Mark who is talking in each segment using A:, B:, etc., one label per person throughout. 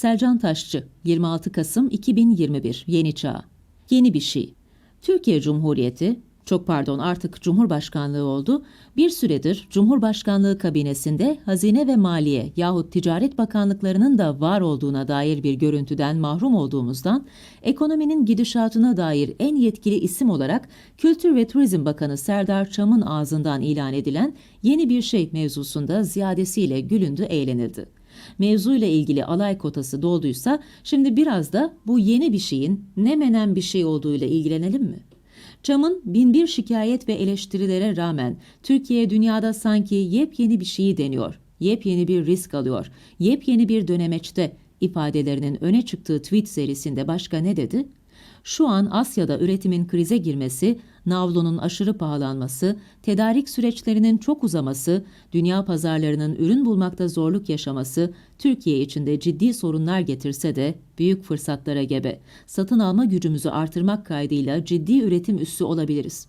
A: Selcan Taşçı, 26 Kasım 2021, Yeni Çağ. Yeni bir şey. Türkiye Cumhuriyeti, çok pardon artık Cumhurbaşkanlığı oldu, bir süredir Cumhurbaşkanlığı kabinesinde Hazine ve Maliye yahut Ticaret Bakanlıklarının da var olduğuna dair bir görüntüden mahrum olduğumuzdan, ekonominin gidişatına dair en yetkili isim olarak Kültür ve Turizm Bakanı Serdar Çam'ın ağzından ilan edilen yeni bir şey mevzusunda ziyadesiyle gülündü, eğlenildi mevzuyla ilgili alay kotası dolduysa şimdi biraz da bu yeni bir şeyin ne menen bir şey olduğuyla ilgilenelim mi? Çam'ın binbir şikayet ve eleştirilere rağmen Türkiye dünyada sanki yepyeni bir şeyi deniyor, yepyeni bir risk alıyor, yepyeni bir dönemeçte ifadelerinin öne çıktığı tweet serisinde başka ne dedi? Şu an Asya'da üretimin krize girmesi, navlunun aşırı pahalanması, tedarik süreçlerinin çok uzaması, dünya pazarlarının ürün bulmakta zorluk yaşaması, Türkiye içinde ciddi sorunlar getirse de büyük fırsatlara gebe. Satın alma gücümüzü artırmak kaydıyla ciddi üretim üssü olabiliriz.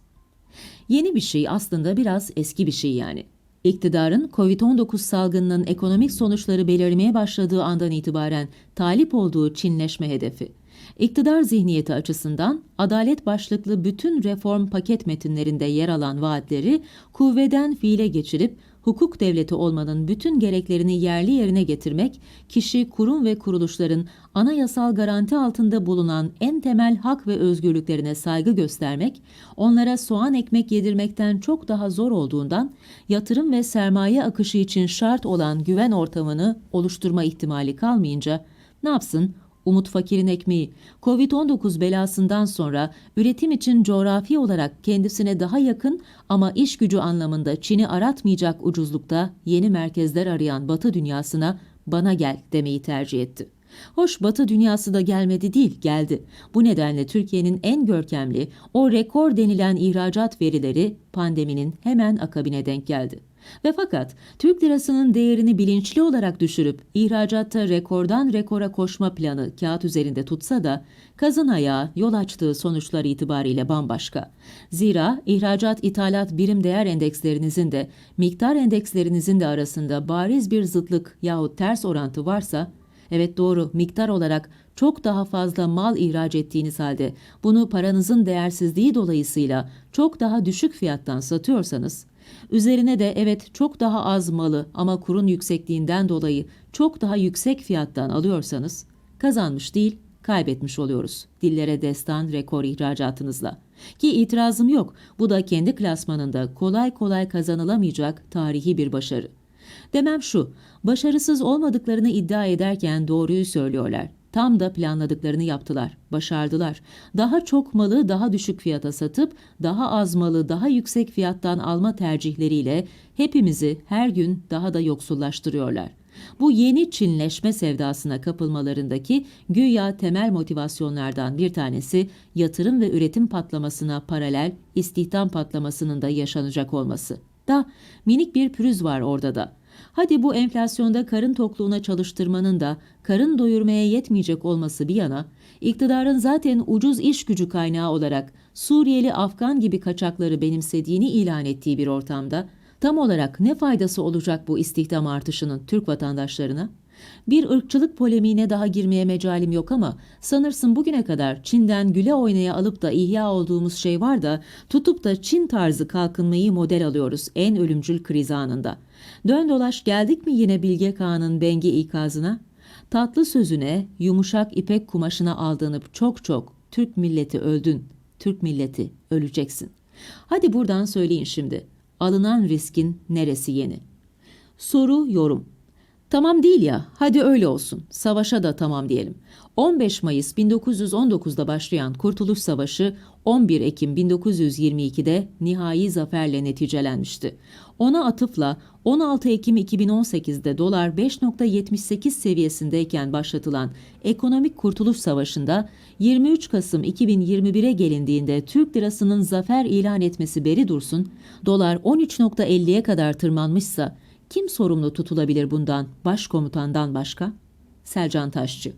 A: Yeni bir şey aslında biraz eski bir şey yani. İktidarın COVID-19 salgınının ekonomik sonuçları belirmeye başladığı andan itibaren talip olduğu Çinleşme hedefi. İktidar zihniyeti açısından adalet başlıklı bütün reform paket metinlerinde yer alan vaatleri kuvveden fiile geçirip hukuk devleti olmanın bütün gereklerini yerli yerine getirmek, kişi, kurum ve kuruluşların anayasal garanti altında bulunan en temel hak ve özgürlüklerine saygı göstermek, onlara soğan ekmek yedirmekten çok daha zor olduğundan yatırım ve sermaye akışı için şart olan güven ortamını oluşturma ihtimali kalmayınca ne yapsın? Umut Fakir'in ekmeği, Covid-19 belasından sonra üretim için coğrafi olarak kendisine daha yakın ama iş gücü anlamında Çin'i aratmayacak ucuzlukta yeni merkezler arayan Batı dünyasına bana gel demeyi tercih etti. Hoş Batı dünyası da gelmedi değil, geldi. Bu nedenle Türkiye'nin en görkemli, o rekor denilen ihracat verileri pandeminin hemen akabine denk geldi. Ve fakat Türk lirasının değerini bilinçli olarak düşürüp ihracatta rekordan rekora koşma planı kağıt üzerinde tutsa da kazın ayağı yol açtığı sonuçlar itibariyle bambaşka. Zira ihracat ithalat birim değer endekslerinizin de miktar endekslerinizin de arasında bariz bir zıtlık yahut ters orantı varsa Evet doğru miktar olarak çok daha fazla mal ihraç ettiğiniz halde bunu paranızın değersizliği dolayısıyla çok daha düşük fiyattan satıyorsanız Üzerine de evet çok daha az malı ama kurun yüksekliğinden dolayı çok daha yüksek fiyattan alıyorsanız kazanmış değil kaybetmiş oluyoruz. Dillere destan rekor ihracatınızla. Ki itirazım yok. Bu da kendi klasmanında kolay kolay kazanılamayacak tarihi bir başarı. Demem şu, başarısız olmadıklarını iddia ederken doğruyu söylüyorlar. Tam da planladıklarını yaptılar, başardılar. Daha çok malı daha düşük fiyata satıp daha az malı daha yüksek fiyattan alma tercihleriyle hepimizi her gün daha da yoksullaştırıyorlar. Bu yeni Çinleşme sevdasına kapılmalarındaki güya temel motivasyonlardan bir tanesi yatırım ve üretim patlamasına paralel istihdam patlamasının da yaşanacak olması. Da minik bir pürüz var orada da. Hadi bu enflasyonda karın tokluğuna çalıştırmanın da karın doyurmaya yetmeyecek olması bir yana, iktidarın zaten ucuz iş gücü kaynağı olarak Suriyeli, Afgan gibi kaçakları benimsediğini ilan ettiği bir ortamda tam olarak ne faydası olacak bu istihdam artışının Türk vatandaşlarına? Bir ırkçılık polemiğine daha girmeye mecalim yok ama sanırsın bugüne kadar Çin'den güle oynaya alıp da ihya olduğumuz şey var da tutup da Çin tarzı kalkınmayı model alıyoruz en ölümcül kriz anında. Dön dolaş geldik mi yine Bilge Kağan'ın bengi ikazına? Tatlı sözüne, yumuşak ipek kumaşına aldığınıp çok çok Türk milleti öldün, Türk milleti öleceksin. Hadi buradan söyleyin şimdi. Alınan riskin neresi yeni? Soru, yorum. Tamam değil ya, hadi öyle olsun. Savaşa da tamam diyelim. 15 Mayıs 1919'da başlayan Kurtuluş Savaşı 11 Ekim 1922'de nihai zaferle neticelenmişti. Ona atıfla 16 Ekim 2018'de dolar 5.78 seviyesindeyken başlatılan Ekonomik Kurtuluş Savaşı'nda 23 Kasım 2021'e gelindiğinde Türk lirasının zafer ilan etmesi beri dursun, dolar 13.50'ye kadar tırmanmışsa kim sorumlu tutulabilir bundan başkomutandan başka? Selcan Taşçı